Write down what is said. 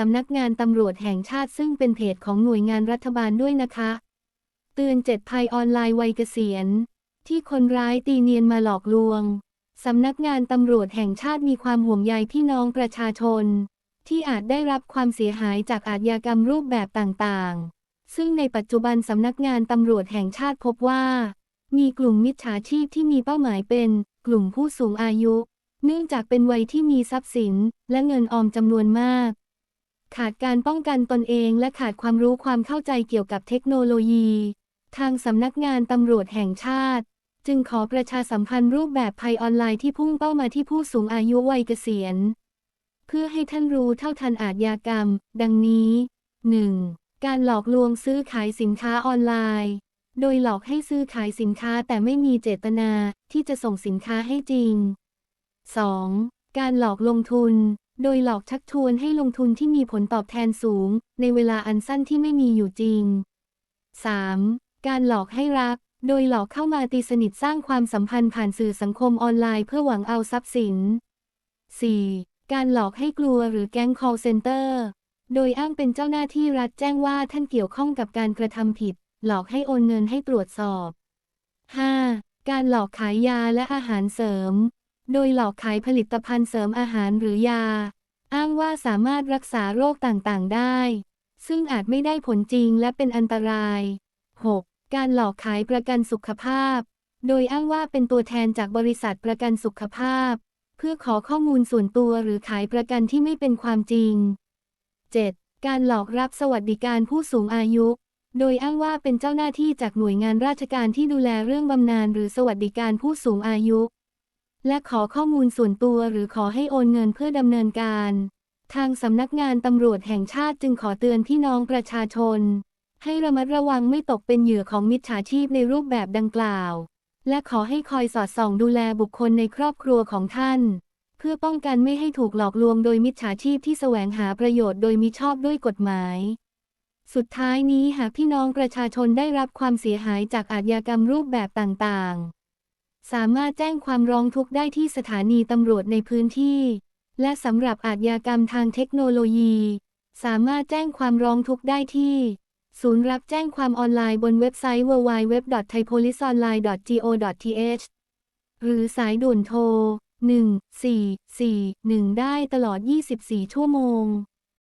สำนักงานตำรวจแห่งชาติซึ่งเป็นเพจของหน่วยงานรัฐบาลด้วยนะคะ เตือนเจ็ดภัยออนไลน์วัยเกษียณ ที่คนร้ายตีเนียนมาหลอกลวง สำนักงานตำรวจแห่งชาติมีความห่วงใยพี่น้องประชาชน ที่อาจได้รับความเสียหายจากอาชญากรรมรูปแบบต่างๆ ซึ่งในปัจจุบันสำนักงานตำรวจแห่งชาติพบว่า มีกลุ่มมิจฉาชีพที่มีเป้าหมายเป็น กลุ่มผู้สูงอายุ เนื่องจากเป็นวัยที่มีทรัพย์สิน และเงินออมจำนวนมาก ขาดการป้องกันตนเองและขาดความรู้ความเข้าใจเกี่ยวกับเทคโนโลยี ทางสำนักงานตำรวจแห่งชาติ จึงขอประชาสัมพันธ์รูปแบบภัยออนไลน์ที่พุ่งเป้ามาที่ผู้สูงอายุวัยเกษียณ เพื่อให้ท่านรู้เท่าทันอาชญากรรม ดังนี้ 1. การหลอกลวงซื้อขายสินค้าออนไลน์ โดยหลอกให้ซื้อขายสินค้าแต่ไม่มีเจตนาที่จะส่งสินค้าให้จริง 2. การหลอกลงทุน โดยหลอกชักชวนให้ลงทุนที่มีผลตอบแทนสูง ในเวลาอันสั้นที่ไม่มีอยู่จริง 3. การหลอกให้รัก โดยหลอกเข้ามาตีสนิทสร้างความสัมพันธ์ผ่านสื่อสังคมออนไลน์เพื่อหวังเอาทรัพย์สิน 4. การหลอกให้กลัวหรือแก๊ง call center โดยอ้างเป็นเจ้าหน้าที่รัฐแจ้งว่าท่านเกี่ยวข้องกับการกระทำผิด หลอกให้โอนเงินให้ตรวจสอบ 5. การหลอกขายยาและอาหารเสริม โดยหลอกขายผลิตภัณฑ์เสริมอาหารหรือยา อ้างว่าสามารถรักษาโรคต่างๆ ได้ ซึ่งอาจไม่ได้ผลจริงและเป็นอันตราย 6. การหลอกขายประกันสุขภาพ โดยอ้างว่าเป็นตัวแทนจากบริษัทประกันสุขภาพ เพื่อขอข้อมูลส่วนตัวหรือขายประกันที่ไม่เป็นความจริง 7. การหลอกรับสวัสดิการผู้สูงอายุ โดยอ้างว่าเป็นเจ้าหน้าที่จากหน่วยงานราชการที่ดูแลเรื่องบำนาญหรือสวัสดิการผู้สูงอายุ และขอข้อมูลส่วนตัวหรือขอให้โอนเงินเพื่อดำเนินการ ทางสำนักงานตำรวจแห่งชาติจึงขอเตือนพี่น้องประชาชน ให้ระมัดระวังไม่ตกเป็นเหยื่อของมิจฉาชีพในรูปแบบดังกล่าว และขอให้คอยสอดส่องดูแลบุคคลในครอบครัวของท่าน เพื่อป้องกันไม่ให้ถูกหลอกลวงโดยมิจฉาชีพที่แสวงหาประโยชน์โดยมิชอบด้วยกฎหมายสุดท้ายนี้หากพี่น้องประชาชนได้รับความเสียหายจากอาชญากรรมรูปแบบต่างๆ สามารถแจ้งความร้องทุกข์ได้ที่สถานีตำรวจในพื้นที่ และสำหรับอาชญากรรมทางเทคโนโลยี สามารถแจ้งความร้องทุกข์ได้ที่ ศูนย์รับแจ้งความออนไลน์บนเว็บไซต์ www.thaipoliceonline.go.th หรือสายด่วนโทร 1441 ได้ตลอด 24 ชั่วโมง